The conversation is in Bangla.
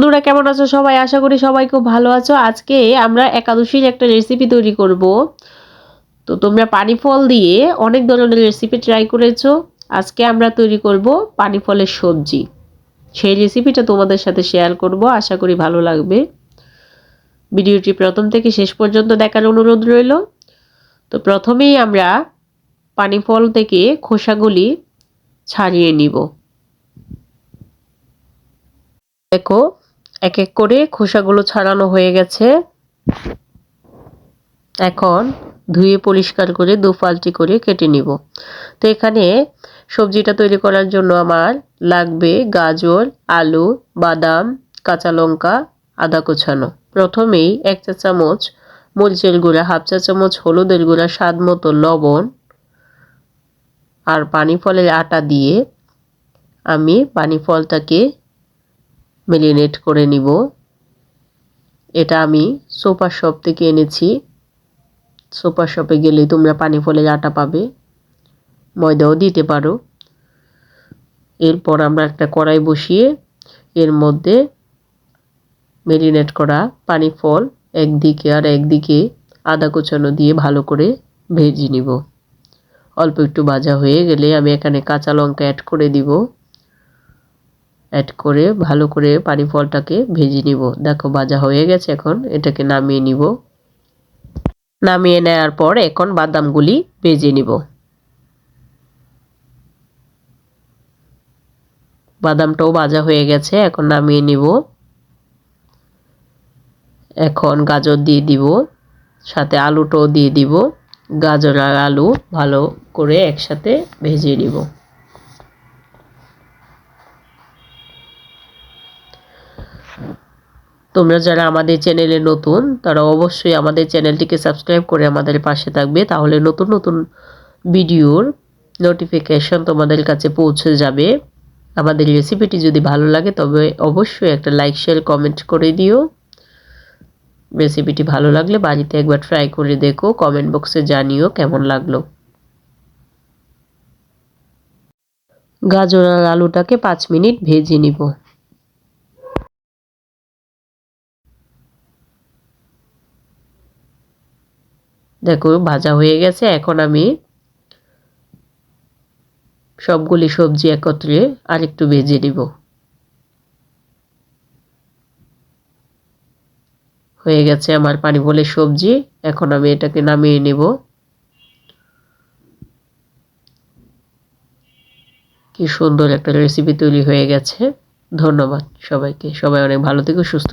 বন্ধুরা কেমন আছো সবাই? আশা করি সবাই খুব ভালো আছো। আজকে আমরা একাদশীর একটা রেসিপি তৈরি করব। তো তোমরা পানি ফল দিয়ে অনেক ধরনের রেসিপি ট্রাই করেছ। আজকে আমরা তৈরি করব পানি ফলের সবজি। সেই রেসিপিটা তোমাদের সাথে শেয়ার করব। আশা করি ভালো লাগবে। ভিডিওটি প্রথম থেকে শেষ পর্যন্ত দেখার অনুরোধ রইল। তো প্রথমেই আমরা পানি ফল থেকে খোসাগুলি ছাড়িয়ে নিব। দেখো এক এক করে খোসাগুলো ছাড়ানো হয়ে গেছে। এখন ধুয়ে পরিষ্কার করে দু ফালটি করে কেটে নিব। তো এখানে সবজিটা তৈরি করার জন্য আমার লাগবে গাজর, আলু, বাদাম, কাঁচা লঙ্কা, আদা কোছানো। প্রথমেই এক চা চামচ মরিচের গুঁড়া, হাফ চা চামচ হলুদের গুঁড়া, স্বাদ মতো লবণ আর পানি ফলের আটা দিয়ে আমি পানি ফলটাকে মেরিনেট করে নিব। এটা আমি সোপার শপ থেকে এনেছি। সোপার শপে গেলেই তোমরা পানি ফলের আটা পাবে। ময়দাও দিতে পারো। এরপর আমরা একটা কড়াই বসিয়ে এর মধ্যে মেরিনেট করা পানি ফল একদিকে আর একদিকে আদা কুচানো দিয়ে ভালো করে ভেজে নিব। অল্প একটু ভাজা হয়ে গেলে আমি এখানে কাঁচা লঙ্কা অ্যাড করে দিব। অ্যাড করে ভালো করে পানি ফলটাকে ভেজে নিব। দেখো ভাজা হয়ে গেছে এখন, এটাকে নামিয়ে নিব। নামিয়ে নেওয়ার পর এখন বাদামগুলি ভেজে নিব। বাদামটাও ভাজা হয়ে গেছে, এখন নামিয়ে নিব। এখন গাজর দিয়ে দিব, সাথে আলুটাও দিয়ে দিব। গাজর আর আলু ভালো করে একসাথে ভেজে নিব। তোমরা যারা আমাদের চ্যানেলে নতুন, তারা অবশ্যই আমাদের চ্যানেলটিকে সাবস্ক্রাইব করে আমাদের পাশে থাকবে, তাহলে নতুন নতুন ভিডিওর নোটিফিকেশন তোমাদের কাছে পৌঁছে যাবে। আমাদের রেসিপিটি যদি ভালো লাগে, তবে অবশ্যই একটা লাইক শেয়ার কমেন্ট করে দিও। রেসিপিটি ভালো লাগলে বাড়িতে একবার ট্রাই করে দেখো কমেন্ট বক্সে জানিও কেমন লাগল। গাজর আর আলুটাকে পাঁচ মিনিট ভেজে নিব। দেখো, ভাজা হয়ে গেছে। এখন আমি সবগুলি সবজি একত্রে আরেকটু ভেজে নিব। হয়ে গেছে আমার পানি বলে সবজি। এখন আমি এটাকে নামিয়ে নেব। কি সুন্দর একটা রেসিপি তৈরি হয়ে গেছে। ধন্যবাদ সবাইকে। সবাই অনেক ভালো থেকে, সুস্থ